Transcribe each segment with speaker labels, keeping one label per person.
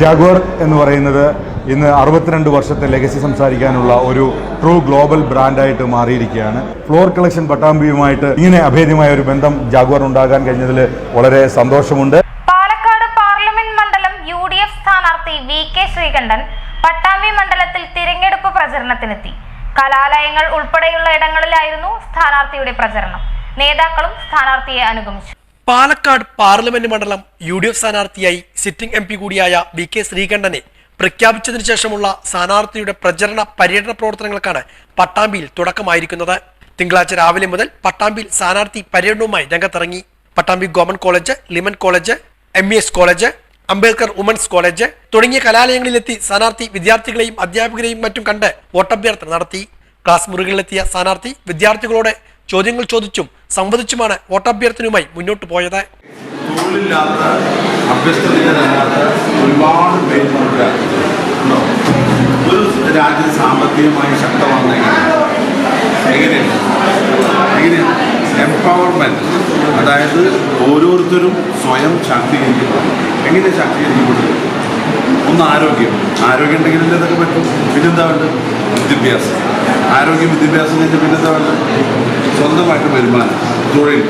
Speaker 1: Jaguar എന്ന് പറയുന്നത് ഇന്ന് അറുപത്തിരണ്ട് വർഷത്തെ ലെഗസി സംസാരിക്കാനുള്ള ഒരു ട്രൂ ഗ്ലോബൽ ബ്രാൻഡായിട്ട് മാറിയിരിക്കുകയാണ്. ഫ്ലോർ കളക്ഷൻ പട്ടാമ്പിയുമായിട്ട് ഇങ്ങനെ അഭേദ്യമായ ഒരു ബന്ധം ജാഗ്വർ ഉണ്ടാകാൻ കഴിഞ്ഞതിൽ വളരെ സന്തോഷമുണ്ട്.
Speaker 2: പാലക്കാട് പാർലമെന്റ് മണ്ഡലം യു ഡി എഫ് സ്ഥാനാർത്ഥി വി കെ ശ്രീകണ്ഠൻ പട്ടാമ്പി മണ്ഡലത്തിൽ തിരഞ്ഞെടുപ്പ് പ്രചരണത്തിനെത്തി. കലാലയങ്ങൾ ഉൾപ്പെടെയുള്ള ഇടങ്ങളിലായിരുന്നു സ്ഥാനാർത്ഥിയുടെ പ്രചരണം. നേതാക്കളും സ്ഥാനാർത്ഥിയെ അനുഗമിച്ചു.
Speaker 3: പാലക്കാട് പാർലമെന്റ് മണ്ഡലം യു ഡി എഫ് സ്ഥാനാർത്ഥിയായി സിറ്റിംഗ് എം പി കൂടിയായ വി കെ ശ്രീകണ്ഠനെ പ്രഖ്യാപിച്ചതിനു ശേഷമുള്ള സ്ഥാനാർത്ഥിയുടെ പ്രചരണ പര്യടന പ്രവർത്തനങ്ങൾക്കാണ് പട്ടാമ്പിയിൽ തുടക്കമായിരിക്കുന്നത്. തിങ്കളാഴ്ച രാവിലെ മുതൽ പട്ടാമ്പിയിൽ സ്ഥാനാർത്ഥി പര്യടനവുമായി രംഗത്തിറങ്ങി. പട്ടാമ്പി ഗവൺമെന്റ് കോളേജ് ലിമൻ college M S college Ambedkar women's college തുടങ്ങിയ കലാലയങ്ങളിലെത്തി സ്ഥാനാർത്ഥി വിദ്യാർത്ഥികളെയും അധ്യാപകരെയും മറ്റും കണ്ട് വോട്ടഭ്യർത്ഥന നടത്തി. ക്ലാസ് മുറികളിലെത്തിയ സ്ഥാനാർത്ഥി വിദ്യാർത്ഥികളോട് ചോദ്യങ്ങൾ ചോദിച്ചും സംവദിച്ചുമാണ് വോട്ടഭ്യർത്ഥനയുമായി മുന്നോട്ട് പോയത്.
Speaker 4: ഒരു അതായത് ഓരോരുത്തരും സ്വയം ശാക്തീകരിക്കപ്പെടും എങ്ങനെ ശാക്തീകരിക്കപ്പെടും ഒന്ന് ആരോഗ്യം. ആരോഗ്യം ഉണ്ടെങ്കിൽ ഇതൊക്കെ പറ്റും. പിന്നെന്താ വേണ്ടത്? വിദ്യാഭ്യാസം. ആരോഗ്യം വിദ്യാഭ്യാസം കഴിഞ്ഞാൽ പിന്നെന്താ വേണ്ടത്? സ്വന്തമായിട്ട് വരുമാനം. തൊഴിൽ.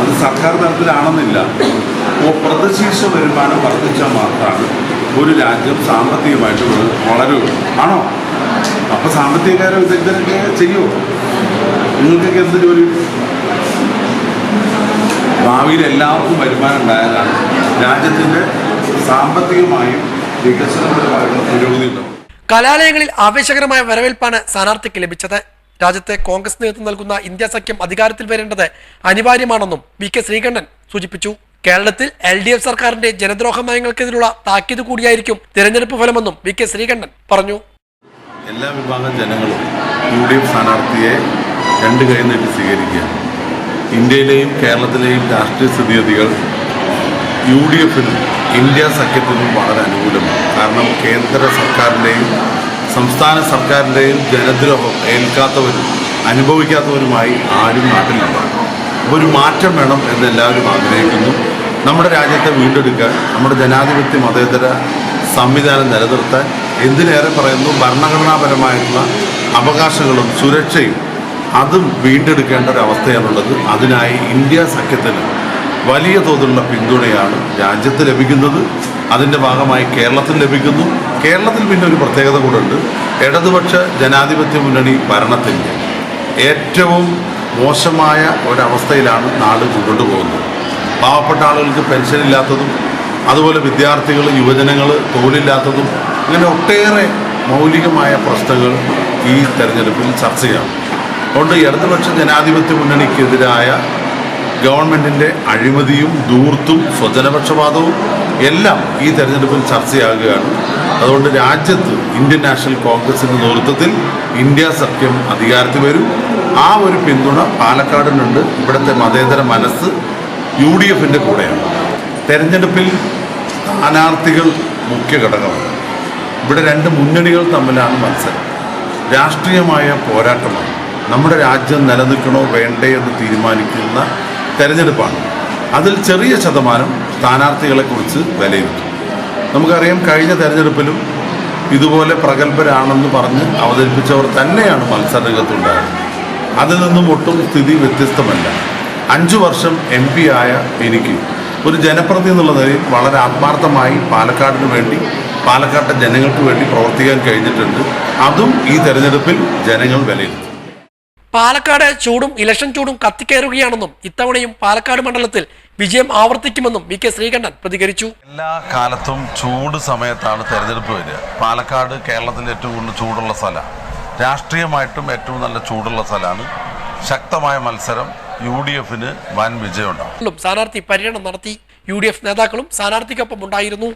Speaker 4: അത് സർക്കാർ തലത്തിലാണെന്നില്ല. അപ്പോൾ പ്രതിശീർഷ വരുമാനം വർദ്ധിച്ചാൽ മാത്രമാണ് ഒരു രാജ്യം സാമ്പത്തികമായിട്ട് വളരൂ. ആണോ? അപ്പോൾ സാമ്പത്തികകാര വിദഗ്ധരൊക്കെ ചെയ്യുമോ നിങ്ങൾക്കൊക്കെ എന്ത് ജോലി? ഭാവിയിൽ എല്ലാവർക്കും വരുമാനം ഉണ്ടായാലാണ് രാജ്യത്തിന്റെ സാമ്പത്തികമായും വികസനപരമായിട്ടുള്ള പുരോഗതി ഉണ്ടാവും.
Speaker 3: കലാലയങ്ങളിൽ ആവേശകരമായ വരവേൽപ്പാണ് സ്ഥാനാർത്ഥിക്ക് ലഭിച്ചത്. രാജ്യത്തെ കോൺഗ്രസ് നേതൃത്വം നൽകുന്ന ഇന്ത്യ സഖ്യം അധികാരത്തിൽ വരേണ്ടത് അനിവാര്യമാണെന്നും വി കെ ശ്രീകണ്ഠൻ സൂചിപ്പിച്ചു. കേരളത്തിൽ എൽ ഡി എഫ് സർക്കാരിന്റെ ജനദ്രോഹ നയങ്ങൾക്കെതിരുള്ള താക്കീത് കൂടിയായിരിക്കും തിരഞ്ഞെടുപ്പ് ഫലമെന്നും വി കെ ശ്രീകണ്ഠൻ പറഞ്ഞു.
Speaker 4: എല്ലാ വിഭാഗം ജനങ്ങളും യു ഡി എഫ് സ്ഥാനാർത്ഥിയെ രണ്ട് കൈ നീട്ടി സ്വീകരിക്കുക ഇന്ത്യയിലെയും കേരളത്തിലെയും രാഷ്ട്രീയ സ്ഥിതിഗതികൾ യു ഡി എഫിനും ഇന്ത്യ സഖ്യത്തിനും വളരെ അനുകൂലമാണ്. കാരണം കേന്ദ്ര സർക്കാരിന്റെയും സംസ്ഥാന സർക്കാരിന്റെയും ജനദ്രോഹം ഏൽക്കാത്തവരും അനുഭവിക്കാത്തവരുമായി ആരും നാട്ടിലില്ല. ഒരു മാറ്റം വേണം എന്ന് എല്ലാവരും ആഗ്രഹിക്കുന്നു. നമ്മുടെ രാജ്യത്തെ വീണ്ടെടുക്കാൻ നമ്മുടെ ജനാധിപത്യ മതേതര സംവിധാനം നിലനിർത്താൻ എന്തിനേറെ പറയുന്നു? ഭരണഘടനാപരമായിട്ടുള്ള അവകാശങ്ങളും സുരക്ഷയും അതും വീണ്ടെടുക്കേണ്ട ഒരു അവസ്ഥയാണുള്ളത്. അതിനായി ഇന്ത്യ സഖ്യത്തിന് വലിയ തോതിലുള്ള പിന്തുണയാണ് രാജ്യത്ത് ലഭിക്കുന്നത്. അതിന്റെ ഭാഗമായി കേരളത്തിൽ ലഭിക്കുന്നു. കേരളത്തിൽ പിന്നെ ഒരു പ്രത്യേകത കൂടെ ഉണ്ട് ഇടതുപക്ഷ ജനാധിപത്യ മുന്നണി ഭരണത്തിന്റെ ഏറ്റവും മോശമായ ഒരവസ്ഥയിലാണ് നാട് മുന്നോട്ട് പോകുന്നത്. പാവപ്പെട്ട ആളുകൾക്ക് പെൻഷൻ ഇല്ലാത്തതും അതുപോലെ വിദ്യാർത്ഥികൾ യുവജനങ്ങൾ തൊഴിലില്ലാത്തതും അങ്ങനെ ഒട്ടേറെ മൗലികമായ പ്രശ്നങ്ങൾ ഈ തെരഞ്ഞെടുപ്പിൽ ചർച്ച ചെയ്യാം അതുകൊണ്ട് ഇടതുപക്ഷ ജനാധിപത്യ മുന്നണിക്കെതിരായ ഗവൺമെന്റിന്റെ അഴിമതിയും ദൂർത്തും സ്വജനപക്ഷപാതവും എല്ലാം ഈ തെരഞ്ഞെടുപ്പിൽ ചർച്ചയാകുകയാണ്. അതുകൊണ്ട് രാജ്യത്ത് ഇന്ത്യൻ നാഷണൽ കോൺഗ്രസിന്റെ നേതൃത്വത്തിൽ ഇന്ത്യ സഖ്യം അധികാരത്തിൽ വരും. ആ ഒരു പിന്തുണ പാലക്കാടിനുണ്ട്. ഇവിടുത്തെ മതേതര മനസ്സ് യു ഡി എഫിന്റെ കൂടെയാണ്. തെരഞ്ഞെടുപ്പിൽ സ്ഥാനാർത്ഥികൾ മുഖ്യ ഘടകമാണ്. ഇവിടെ രണ്ട് മുന്നണികൾ തമ്മിലാണ് മത്സരം. രാഷ്ട്രീയമായ പോരാട്ടമാണ്. നമ്മുടെ രാജ്യം നിലനിൽക്കണോ വേണ്ടേ എന്ന് തീരുമാനിക്കുന്ന തെരഞ്ഞെടുപ്പാണ്. അതിൽ ചെറിയ ശതമാനം സ്ഥാനാർത്ഥികളെക്കുറിച്ച് വിലയിരുത്തും. നമുക്കറിയാം കഴിഞ്ഞ തെരഞ്ഞെടുപ്പിലും ഇതുപോലെ പ്രഗത്ഭരാണെന്ന് പറഞ്ഞ് അവതരിപ്പിച്ചവർ തന്നെയാണ് മത്സരരംഗത്തുണ്ടായത് അതിൽ നിന്നും ഒട്ടും സ്ഥിതി വ്യത്യസ്തമല്ല. അഞ്ചു വർഷം എം പി ആയ എനിക്ക് ഒരു ജനപ്രതി എന്നുള്ള നിലയിൽ വളരെ ആത്മാർത്ഥമായി പാലക്കാടിന് വേണ്ടി പാലക്കാട്ടെ ജനങ്ങൾക്ക് വേണ്ടി പ്രവർത്തിക്കാൻ കഴിഞ്ഞിട്ടുണ്ട്. അതും ഈ തെരഞ്ഞെടുപ്പിൽ ജനങ്ങൾ വിലയിരുത്തും.
Speaker 3: പാലക്കാട് ചൂടും ഇലക്ഷൻ ചൂടും കത്തിക്കയറുകയാണെന്നും ഇത്തവണയും പാലക്കാട് മണ്ഡലത്തിൽ വിജയം ആവർത്തിക്കുമെന്നും വി കെ ശ്രീകണ്ഠൻ പ്രതികരിച്ചു.
Speaker 4: എല്ലാ കാലത്തും ചൂട് സമയത്താണ് തെരഞ്ഞെടുപ്പ് വരിക. പാലക്കാട് കേരളത്തിലെ ഏറ്റവും കൂടുതൽ ചൂടുള്ള സ്ഥലമാണ് രാഷ്ട്രീയമായിട്ടും ഏറ്റവും നല്ല ചൂടുള്ള സ്ഥലമാണ്. ശക്തമായ മത്സരം യു ഡി എഫിന് വൻ വിജയമുണ്ടാകും.
Speaker 3: സ്ഥാനാർത്ഥി പര്യടനം നടത്തി. യു ഡി എഫ് നേതാക്കളും സ്ഥാനാർത്ഥിക്കൊപ്പം ഉണ്ടായിരുന്നു.